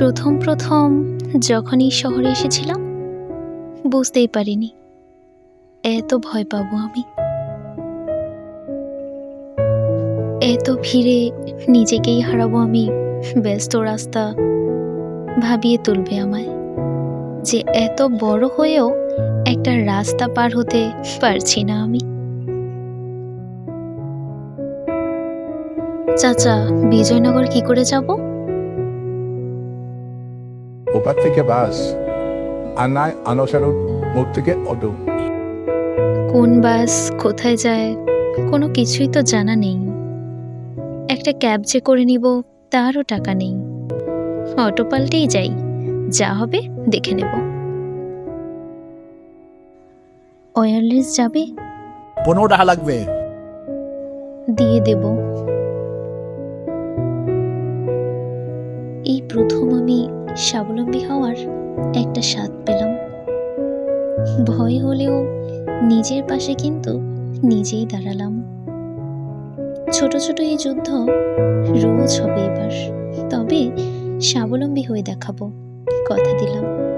প্রথম প্রথম যখন এই শহরে এসেছিলাম, বুঝতেই পারিনি। এত ভয় পাবো আমি। এত ভিড়ে নিজেকেই হারাবো আমি, ব্যস্ত রাস্তা ভাবিয়ে তুলবে আমায়। যে এত বড় হয়েও একটা রাস্তা পার হতে পারছি না আমি। চাচা, বিজয়নগর কি করে যাব? ওপার থেকে বাস আর নয় আনসারুর মোড় থেকে অটো কোন বাস কোথায় যায় কোনো কিছুই তো জানা নেই। একটা ক্যাব যে করে নিব তারও টাকা নেই। অটো পাল্টেই যাই যা হবে দেখে নেব। ওয়্যারলেস যাবে? পনেরো টাকা লাগবে। দিয়ে দেব। এই প্রথম আমি স্বাবলম্বী হওয়ার একটা স্বাদ পেলাম। ভয় হলেও নিজের পাশে কিন্তু নিজেই দাঁড়ালাম। ছোট ছোট এই যুদ্ধ রোজ হবে এবার। তবে স্বাবলম্বী হয়ে দেখাবো। কথা দিলাম।